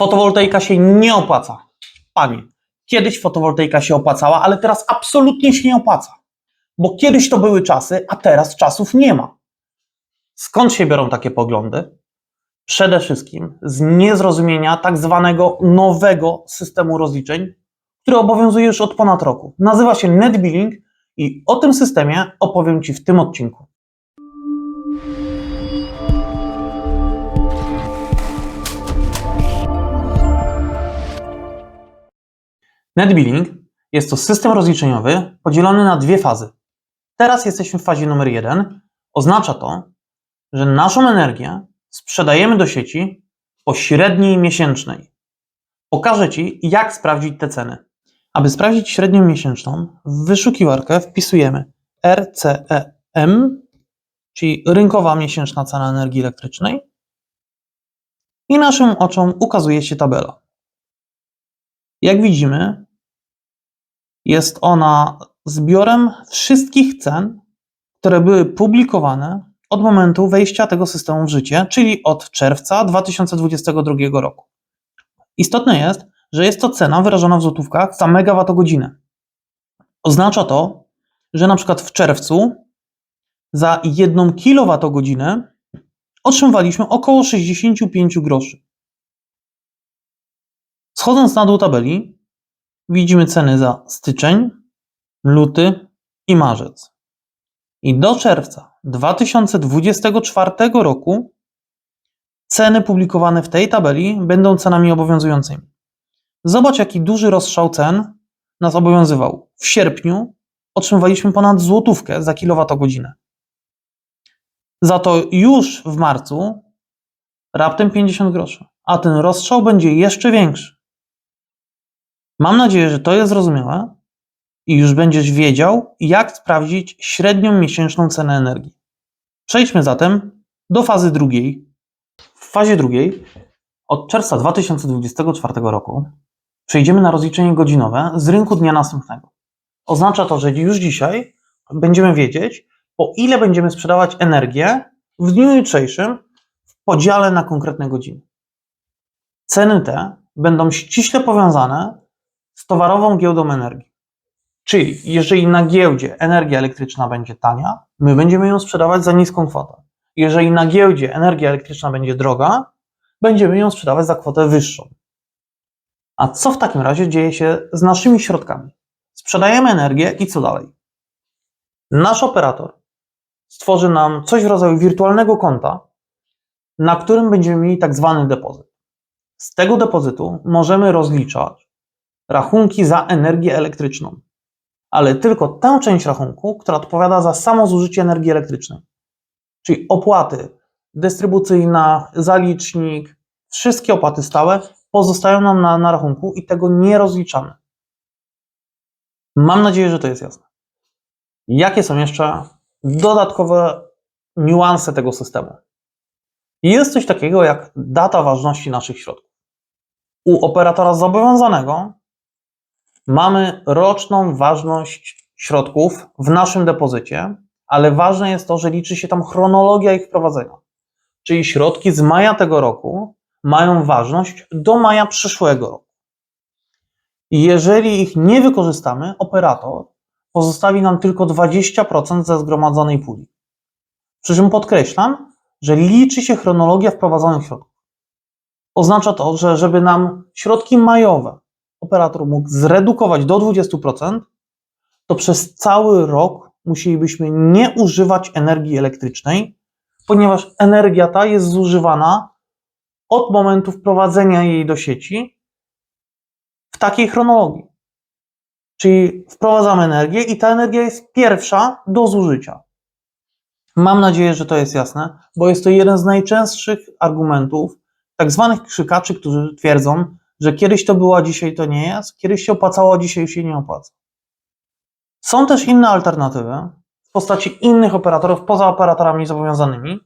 Fotowoltaika się nie opłaca. Panie, kiedyś fotowoltaika się opłacała, ale teraz absolutnie się nie opłaca. Bo kiedyś to były czasy, a teraz czasów nie ma. Skąd się biorą takie poglądy? Przede wszystkim z niezrozumienia tak zwanego nowego systemu rozliczeń, który obowiązuje już od ponad roku. Nazywa się net billing i o tym systemie opowiem Ci w tym odcinku. Net billing jest to system rozliczeniowy podzielony na dwie fazy. Teraz jesteśmy w fazie numer jeden. Oznacza to, że naszą energię sprzedajemy do sieci po średniej miesięcznej. Pokażę Ci, jak sprawdzić te ceny. Aby sprawdzić średnią miesięczną, w wyszukiwarkę wpisujemy RCEM, czyli rynkowa miesięczna cena energii elektrycznej, i naszym oczom ukazuje się tabela. Jak widzimy, jest ona zbiorem wszystkich cen, które były publikowane od momentu wejścia tego systemu w życie, czyli od czerwca 2022 roku. Istotne jest, że jest to cena wyrażona w złotówkach za megawattogodzinę. Oznacza to, że na przykład w czerwcu za 1 kWh otrzymywaliśmy około 65 groszy. Schodząc na dół tabeli, widzimy ceny za styczeń, luty i marzec. I do czerwca 2024 roku ceny publikowane w tej tabeli będą cenami obowiązującymi. Zobacz, jaki duży rozstrzał cen nas obowiązywał. W sierpniu otrzymywaliśmy ponad złotówkę za kilowatogodzinę. Za to już w marcu raptem 50 groszy, a ten rozstrzał będzie jeszcze większy. Mam nadzieję, że to jest zrozumiałe i już będziesz wiedział, jak sprawdzić średnią miesięczną cenę energii. Przejdźmy zatem do fazy drugiej. W fazie drugiej od czerwca 2024 roku przejdziemy na rozliczenie godzinowe z rynku dnia następnego. Oznacza to, że już dzisiaj będziemy wiedzieć, po ile będziemy sprzedawać energię w dniu jutrzejszym w podziale na konkretne godziny. Ceny te będą ściśle powiązane z towarową giełdą energii. Czyli jeżeli na giełdzie energia elektryczna będzie tania, my będziemy ją sprzedawać za niską kwotę. Jeżeli na giełdzie energia elektryczna będzie droga, będziemy ją sprzedawać za kwotę wyższą. A co w takim razie dzieje się z naszymi środkami? Sprzedajemy energię i co dalej? Nasz operator stworzy nam coś w rodzaju wirtualnego konta, na którym będziemy mieli tak zwany depozyt. Z tego depozytu możemy rozliczać rachunki za energię elektryczną, ale tylko tę część rachunku, która odpowiada za samo zużycie energii elektrycznej. Czyli opłaty dystrybucyjna, zalicznik, wszystkie opłaty stałe pozostają nam na, na rachunku i tego nie rozliczamy. Mam nadzieję, że to jest jasne. Jakie są jeszcze dodatkowe niuanse tego systemu? Jest coś takiego jak data ważności naszych środków. U operatora zobowiązanego mamy roczną ważność środków w naszym depozycie, ale ważne jest to, że liczy się tam chronologia ich wprowadzenia. Czyli środki z maja tego roku mają ważność do maja przyszłego roku. Jeżeli ich nie wykorzystamy, operator pozostawi nam tylko 20% ze zgromadzonej puli. Przy czym podkreślam, że liczy się chronologia wprowadzonych środków. Oznacza to, że żeby nam środki majowe operator mógł zredukować do 20%, to przez cały rok musielibyśmy nie używać energii elektrycznej, ponieważ energia ta jest zużywana od momentu wprowadzenia jej do sieci w takiej chronologii. Czyli wprowadzamy energię i ta energia jest pierwsza do zużycia. Mam nadzieję, że to jest jasne, bo jest to jeden z najczęstszych argumentów tak zwanych krzykaczy, którzy twierdzą, że kiedyś to było, a dzisiaj to nie jest, kiedyś się opłacało, a dzisiaj się nie opłaca. Są też inne alternatywy w postaci innych operatorów poza operatorami zobowiązanymi,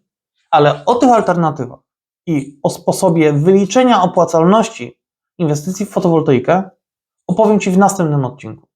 ale o tych alternatywach i o sposobie wyliczenia opłacalności inwestycji w fotowoltaikę opowiem Ci w następnym odcinku.